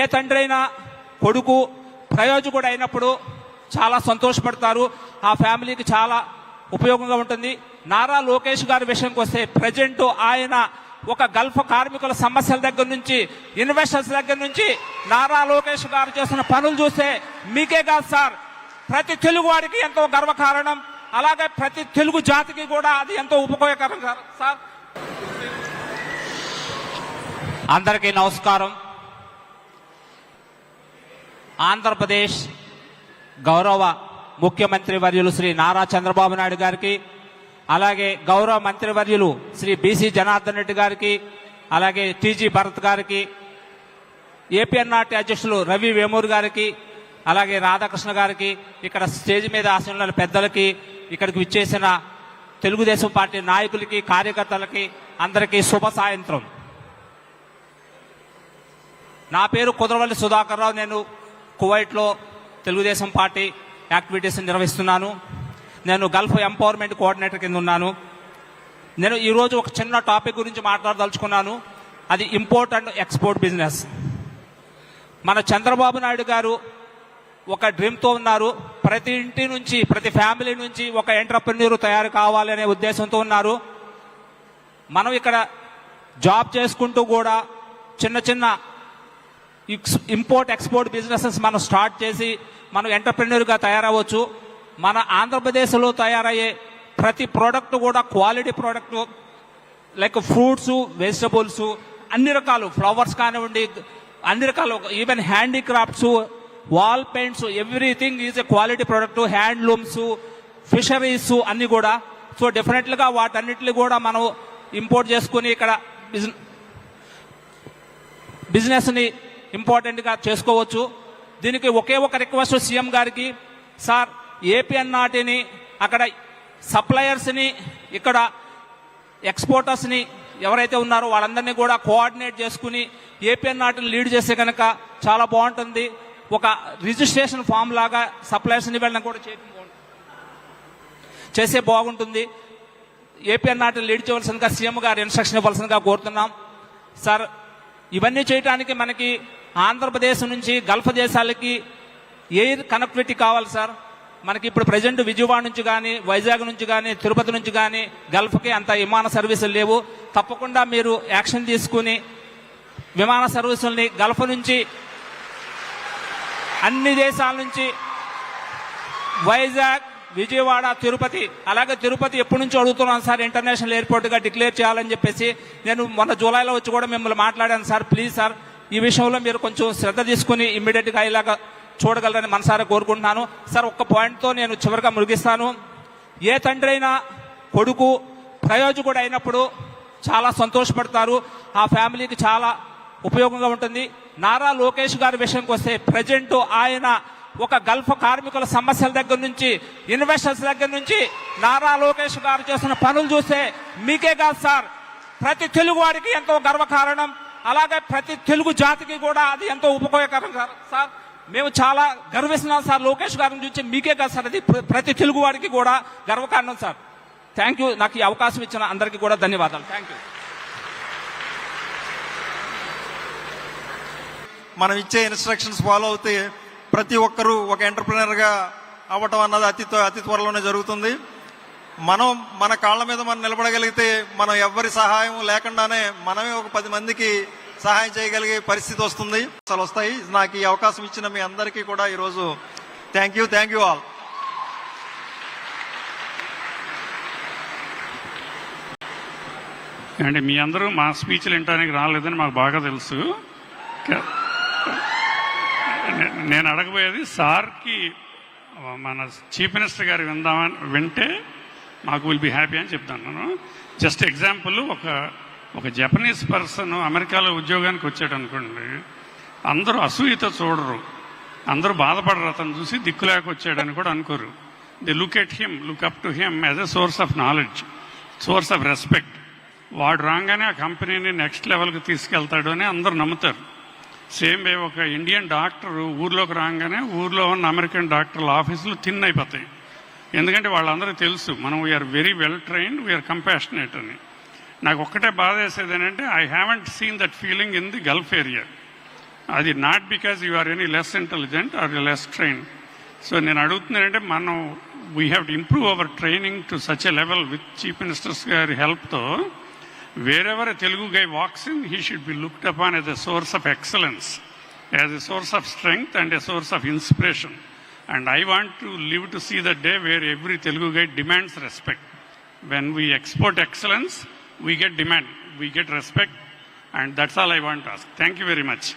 ఏ తండ్రి అయినా కొడుకు ప్రయోజకుడు అయినప్పుడు చాలా సంతోషపడతారు. ఆ ఫ్యామిలీకి చాలా ఉపయోగంగా ఉంటుంది. నారా లోకేష్ గారి విషయంకి వస్తే ప్రజెంట్ ఆయన ఒక గల్ఫ్ కార్మికుల సమస్యల దగ్గర నుంచి ఇన్వెస్టర్స్ దగ్గర నుంచి నారా లోకేష్ గారు చేసిన పనులు చూస్తే మీకే కాదు సార్. ప్రతి తెలుగు వాడికి ఎంతో గర్వకారణం. అలాగే ప్రతి తెలుగు జాతికి కూడా అది ఎంతో ఉపయోగకరం సార్. అందరికీ నమస్కారం. ఆంధ్రప్రదేశ్ గౌరవ ముఖ్యమంత్రి వర్యులు శ్రీ నారా చంద్రబాబు నాయుడు గారికి అలాగే గౌరవ మంత్రివర్యులు శ్రీ బీసీ జనార్దన్ రెడ్డి గారికి అలాగే టీజీ భరత్ గారికి ఏపీఎన్ఆర్టీ అధ్యక్షులు రవి వేమూరు గారికి అలాగే రాధాకృష్ణ గారికి ఇక్కడ స్టేజ్ మీద ఆసనుల పెద్దలకి ఇక్కడికి విచ్చేసిన తెలుగుదేశం పార్టీ నాయకులకి కార్యకర్తలకి అందరికీ శుభ సాయంత్రం. నా పేరు కుదరవల్లి సుధాకర్ రావు నేను కువైట్లో తెలుగుదేశం పార్టీ యాక్టివిటీస్ నిర్వహిస్తున్నాను. నేను గల్ఫ్ ఎంపవర్మెంట్ కోఆర్డినేటర్ కింద ఉన్నాను. నేను ఈరోజు ఒక చిన్న టాపిక్ గురించి మాట్లాడదలుచుకున్నాను. అది ఇంపోర్ట్ అండ్ ఎక్స్పోర్ట్ బిజినెస్. మన చంద్రబాబు నాయుడు గారు ఒక డ్రీమ్తో ఉన్నారు. ప్రతి ఇంటి నుంచి ప్రతి ఫ్యామిలీ నుంచి ఒక ఎంటర్ప్రెన్యూర్ తయారు కావాలనే ఉద్దేశంతో ఉన్నారు. మనం ఇక్కడ జాబ్ చేసుకుంటూ కూడా చిన్న చిన్న ఇంపోర్ట్ ఎక్స్పోర్ట్ బిజినెసెస్ మనం స్టార్ట్ చేసి మనం ఎంటర్ప్రెన్యూర్గా తయారవచ్చు. మన ఆంధ్రప్రదేశ్లో తయారయ్యే ప్రతి ప్రోడక్ట్ కూడా quality product like fruits vegetables అన్ని రకాలు ఫ్లవర్స్ కానివ్వండి అన్ని రకాలు even handicrafts wall paints everything is a quality product handlooms fisheries అన్ని కూడా. సో డెఫినెట్లుగా వాటన్నిటిని కూడా మనం ఇంపోర్ట్ చేసుకుని ఇక్కడ బిజినెస్ బిజినెస్ని ఇంపార్టెంట్గా చేసుకోవచ్చు. దీనికి ఒకే ఒక రిక్వెస్ట్ సీఎం గారికి. సార్ ఏపీఎన్ఆర్టీని అక్కడ సప్లయర్స్ని ఇక్కడ ఎక్స్పోర్టర్స్ని ఎవరైతే ఉన్నారో వాళ్ళందరినీ కూడా కోఆర్డినేట్ చేసుకుని ఏపీఎన్ఆర్టీని లీడ్ చేస్తే కనుక చాలా బాగుంటుంది. ఒక రిజిస్ట్రేషన్ ఫామ్ లాగా సప్లయర్స్ని వెళ్ళడం కూడా చేయడం బాగుంటుంది. చేస్తే బాగుంటుంది. ఏపీఎన్ఆర్టీని లీడ్ చేయవలసిందిగా సీఎం గారు ఇన్స్ట్రక్షన్ ఇవ్వాల్సిందిగా కోరుతున్నాం. సార్ ఇవన్నీ చేయడానికి మనకి ఆంధ్రప్రదేశ్ నుంచి గల్ఫ్ దేశాలకి ఎయిర్ కనెక్టివిటీ కావాలి సార్? మనకి ఇప్పుడు ప్రజెంట్ విజయవాడ నుంచి కానీ వైజాగ్ నుంచి కానీ తిరుపతి నుంచి కానీ గల్ఫ్కి అంత విమాన సర్వీసులు లేవు. తప్పకుండా మీరు యాక్షన్ తీసుకుని విమాన సర్వీసుల్ని గల్ఫ్ నుంచి అన్ని దేశాల నుంచి వైజాగ్ విజయవాడ తిరుపతి అలాగే తిరుపతి ఎప్పటి నుంచి అడుగుతున్నాను సార్ ఇంటర్నేషనల్ ఎయిర్పోర్ట్గా డిక్లేర్ చేయాలని చెప్పేసి. నేను మొన్న జూలైలో వచ్చి కూడా మిమ్మల్ని మాట్లాడాను సార్ ప్లీజ్ సార్. ఈ విషయంలో మీరు కొంచెం శ్రద్ధ తీసుకుని ఇమ్మీడియట్గా ఇలాగా చూడగలరని మనసారా కోరుకుంటున్నాను. సార్ ఒక్క పాయింట్తో నేను చివరిగా ముగిస్తాను. ఏ తండ్రి అయినా కొడుకు ప్రయోజకుడు అయినప్పుడు చాలా సంతోషపడతారు. ఆ ఫ్యామిలీకి చాలా ఉపయోగంగా ఉంటుంది. నారా లోకేష్ గారి విషయంకి వస్తే ప్రజెంట్ ఆయన ఒక గల్ఫ్ కార్మికుల సమస్యల దగ్గర నుంచి ఇన్వెస్టర్స్ దగ్గర నుంచి నారా లోకేష్ గారు చేస్తున్న పనులు చూస్తే మీకే కాదు సార్. ప్రతి తెలుగువాడికి ఎంతో గర్వకారణం. అలాగే ప్రతి తెలుగు జాతికి కూడా అది ఎంతో ఉపయోగకరం సార్ సార్ మేము చాలా గర్విస్తున్నాం సార్. లోకేష్ గారిని చూసి మీకే కాదు సార్ అది ప్రతి తెలుగు వాడికి కూడా గర్వకారణం సార్. థ్యాంక్ యూ నాకు ఈ అవకాశం ఇచ్చిన అందరికీ కూడా ధన్యవాదాలు. థ్యాంక్ యూ మనం ఇచ్చే ఇన్స్ట్రక్షన్స్ ఫాలో అవుతే ప్రతి ఒక్కరూ ఒక ఎంటర్ప్రినర్గా అవ్వటం అన్నది అతి అతి త్వరలోనే జరుగుతుంది. మనం మన కాళ్ళ మీద మనం నిలబడగలిగితే మనం ఎవ్వరి సహాయం లేకుండానే మనమే ఒక పది మందికి సహాయం చేయగలిగే పరిస్థితి వస్తుంది. అసలు వస్తాయి. నాకు ఈ అవకాశం ఇచ్చిన మీ అందరికీ కూడా ఈరోజు thank you thank you all అంటే మీ అందరూ మా స్పీచ్లు వినడానికి రాలేదని మాకు బాగా తెలుసు. నేను అడగబోయేది సార్కి మన చీఫ్ మినిస్టర్ గారు విందామని వింటే మాకు విల్ బి హ్యాపీ అని చెప్తాను. జస్ట్ ఎగ్జాంపుల్ ఒక ఒక జపనీస్ పర్సన్ అమెరికాలో ఉద్యోగానికి వచ్చాడు అనుకోండి. అందరూ అసూయతో చూడరు. అందరూ బాధపడరు అతను చూసి దిక్కులేక వచ్చాడని కూడా అనుకోరు. The look at him look up to him as a source of knowledge source of respect వాడు రాగానే ఆ కంపెనీని నెక్స్ట్ లెవెల్కి తీసుకెళ్తాడు అని అందరూ నమ్ముతారు. సేమ్ వే ఒక ఇండియన్ డాక్టర్ ఊర్లోకి రాగానే ఊర్లో ఉన్న అమెరికన్ డాక్టర్ల ఆఫీసులు థిన్ అయిపోతాయి. ఎందుకంటే వాళ్ళందరూ తెలుసు మనం we are very well trained we are compassionate అని. నాకు ఒక్కటే బాధ వేసేది ఏంటంటే I haven't seen that feeling in the Gulf area అది not because you are any less intelligent or less train so నేను అడుగుతున్నానంటే మనం we have to improve our training to such a level with chief ministers గారి హెల్ప్తో wherever Telugu guy walks in he should be looked upon as a source of excellence as a source of strength and a source of inspiration and i want to live to see the day where every telugu guy demands respect when we export excellence, we get demand, we get respect, and that's all I want to ask. Thank you very much.